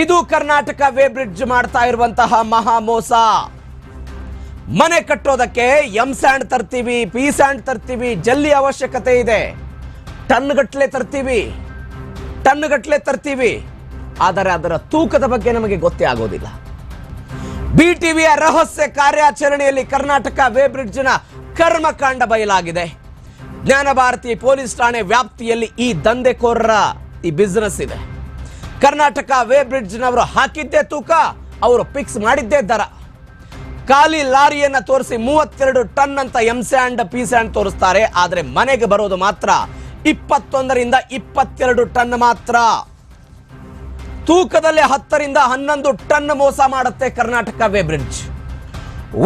ಇದು Karnataka way bridge ಮಾಡ್ತಾ ಇರುವಂತಹ ಮಹಾ ಮೋಸ. ಮನೆ ಕಟ್ಟೋದಕ್ಕೆ ಎಂ ಸ್ಯಾಂಡ್ ತರ್ತೀವಿ, ಪಿ ಸ್ಯಾಂಡ್ ತರ್ತೀವಿ, ಜಲ್ಲಿ ಅವಶ್ಯಕತೆ ಇದೆ. ಟನ್ ಗಟ್ಲೆ ತರ್ತೀವಿ ಟನ್ ಗಟ್ಲೆ ತರ್ತೀವಿ. ಆದರೆ ಅದರ ತೂಕದ ಬಗ್ಗೆ ನಮಗೆ ಗೊತ್ತೇ ಆಗೋದಿಲ್ಲ. ಬಿ ಟಿವಿಯ ರಹಸ್ಯ ಕಾರ್ಯಾಚರಣೆಯಲ್ಲಿ ಕರ್ನಾಟಕ ವೇ ಬ್ರಿಡ್ಜ್ನ ಕರ್ಮಕಾಂಡ ಬಯಲಾಗಿದೆ. ಜ್ಞಾನ ಭಾರತಿ ಪೊಲೀಸ್ ಠಾಣೆ ವ್ಯಾಪ್ತಿಯಲ್ಲಿ ಈ ದಂಧೆಕೋರರ ಈ ಬಿಸ್ನೆಸ್ ಇದೆ. ಕರ್ನಾಟಕ ವೇ ಬ್ರಿಡ್ಜ್ನವರು ಹಾಕಿದ್ದೇ ತೂಕ, ಅವರು ಫಿಕ್ಸ್ ಮಾಡಿದ್ದೇ ದರ. ಖಾಲಿ ಲಾರಿಯನ್ನ ತೋರಿಸಿ ಮೂವತ್ತೆರಡು ಟನ್ ಅಂತ ಎಂ ಸ್ಯಾಂಡ್, ಪಿ ಸ್ಯಾಂಡ್ ತೋರಿಸ್ತಾರೆ. ಆದರೆ ಮನೆಗೆ ಬರೋದು ಮಾತ್ರ ಇಪ್ಪತ್ತೊಂದರಿಂದ ಇಪ್ಪತ್ತೆರಡು ಟನ್ ಮಾತ್ರ. ತೂಕದಲ್ಲಿ ಹತ್ತರಿಂದ ಹನ್ನೊಂದು ಟನ್ ಮೋಸ ಮಾಡುತ್ತೆ ಕರ್ನಾಟಕ ವೇ ಬ್ರಿಡ್ಜ್.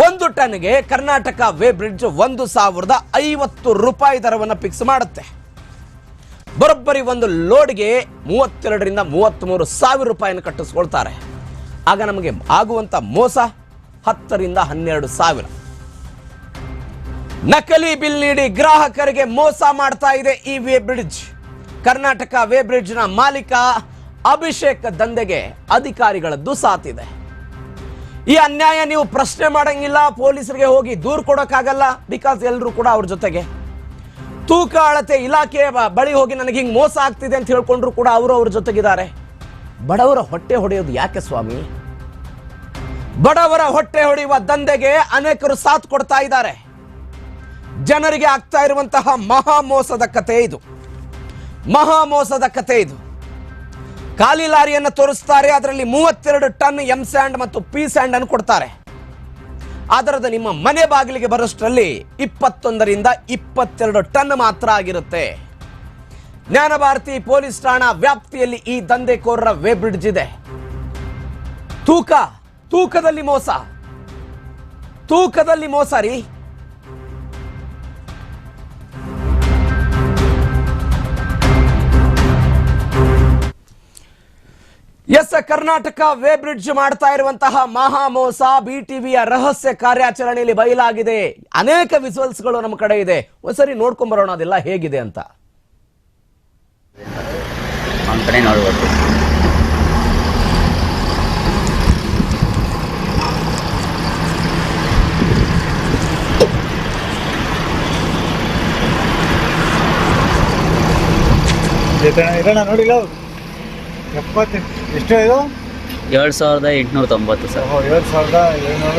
ಒಂದು ಟನ್ಗೆ ಕರ್ನಾಟಕ ವೇ ಬ್ರಿಡ್ಜ್ ಒಂದು ಸಾವಿರದ ಐವತ್ತು ರೂಪಾಯಿ ದರವನ್ನು ಫಿಕ್ಸ್ ಮಾಡುತ್ತೆ. ಬರೋಬ್ಬರಿ ಒಂದು ಲೋಡ್ಗೆ ಮೂವತ್ತೆರಡರಿಂದ ಮೂವತ್ತ್ಮೂರು ಸಾವಿರ ರೂಪಾಯಿಯನ್ನು ಕಟ್ಟಿಸ್ಕೊಳ್ತಾರೆ. ಆಗ ನಮಗೆ ಆಗುವಂಥ ಮೋಸ ಹತ್ತರಿಂದ ಹನ್ನೆರಡು ಸಾವಿರ. ನಕಲಿ ಬಿಲ್ ನೀಡಿ ಗ್ರಾಹಕರಿಗೆ ಮೋಸ ಮಾಡ್ತಾ ಇದೆ ಈ ವೇ ಬ್ರಿಡ್ಜ್. ಕರ್ನಾಟಕ ವೇ ಬ್ರಿಡ್ಜ್ನ ಮಾಲೀಕ ಅಭಿಷೇಕ್ ದಂಧೆಗೆ ಅಧಿಕಾರಿಗಳದ್ದು ಸಾತಿದೆ ಈ ಅನ್ಯಾಯ ನೀವು ಪ್ರಶ್ನೆ ಮಾಡಂಗಿಲ್ಲ, ಪೊಲೀಸರಿಗೆ ಹೋಗಿ ದೂರು ಕೊಡೋಕ್ಕಾಗಲ್ಲ ಬಿಕಾಸ್ ಎಲ್ಲರೂ ಕೂಡ ಅವ್ರ ಜೊತೆಗೆ. ತೂಕ ಅಳತೆ ಇಲಾಖೆ ಬಳಿ ಹೋಗಿ ನನಗೆ ಹಿಂಗೆ ಮೋಸ ಆಗ್ತಿದೆ ಅಂತ ಹೇಳ್ಕೊಂಡ್ರು ಕೂಡ ಅವರು ಅವ್ರ ಜೊತೆಗಿದ್ದಾರೆ. ಬಡವರ ಹೊಟ್ಟೆ ಹೊಡೆಯೋದು ಯಾಕೆ ಸ್ವಾಮಿ? ಬಡವರ ಹೊಟ್ಟೆ ಹೊಡೆಯುವ ದಂಧೆಗೆ ಅನೇಕರು ಸಾಥ್ ಕೊಡ್ತಾ ಇದ್ದಾರೆ. ಜನರಿಗೆ ಆಗ್ತಾ ಇರುವಂತಹ ಮಹಾ ಮೋಸದ ಕತೆ ಇದು. ಮಹಾ ಮೋಸದ ಕತೆ ಇದು. ಖಾಲಿ ಲಾರಿಯನ್ನು ತೋರಿಸ್ತಾರೆ, ಅದರಲ್ಲಿ ಮೂವತ್ತೆರಡು ಟನ್ ಎಂ ಸ್ಯಾಂಡ್ ಮತ್ತು ಪಿ ಸ್ಯಾಂಡ್ ಅನ್ನು ಕೊಡ್ತಾರೆ. ಅದರದ ನಿಮ್ಮ ಮನೆ ಬಾಗಿಲಿಗೆ ಬರೋಷ್ಟರಲ್ಲಿ ಇಪ್ಪತ್ತೊಂದರಿಂದ ಇಪ್ಪತ್ತೆರಡು ಟನ್ ಮಾತ್ರ ಆಗಿರುತ್ತೆ. ಜ್ಞಾನ ಭಾರತಿ ಪೊಲೀಸ್ ಠಾಣಾ ವ್ಯಾಪ್ತಿಯಲ್ಲಿ ಈ ದಂಧೆಕೋರರ ವೇ ಬ್ರಿಡ್ಜ್ ಇದೆ. ತೂಕ, ತೂಕದಲ್ಲಿ ಮೋಸ ತೂಕದಲ್ಲಿ ಮೋಸ ರೀ. ಎಸ್ ಕರ್ನಾಟಕ ವೇ ಬ್ರಿಡ್ಜ್ ಮಾಡ್ತಾ ಇರುವಂತಹ ಮಹಾ ಮೋಸ ಬಿ ಟಿವಿಯ ರಹಸ್ಯ ಕಾರ್ಯಾಚರಣೆಯಲ್ಲಿ ಬಯಲಾಗಿದೆ. ಅನೇಕ ವಿಜುವಲ್ಸ್ಗಳು ನಮ್ಮ ಕಡೆ ಇದೆ. ಒಂದ್ಸರಿ ನೋಡ್ಕೊಂಡ್ ಬರೋಣ ಅದೆಲ್ಲ ಹೇಗಿದೆ ಅಂತ. ನೋಡಿಲ್ಲ ಎಪ್ಪತ್ತು ಎಷ್ಟು ಇದು? ಎರಡು ಸಾವಿರದ ಎಂಟುನೂರ ತೊಂಬತ್ತು ಸರ್. ಓಹೋ ಏಳು ಸಾವಿರದ ಏಳ್ನೂರ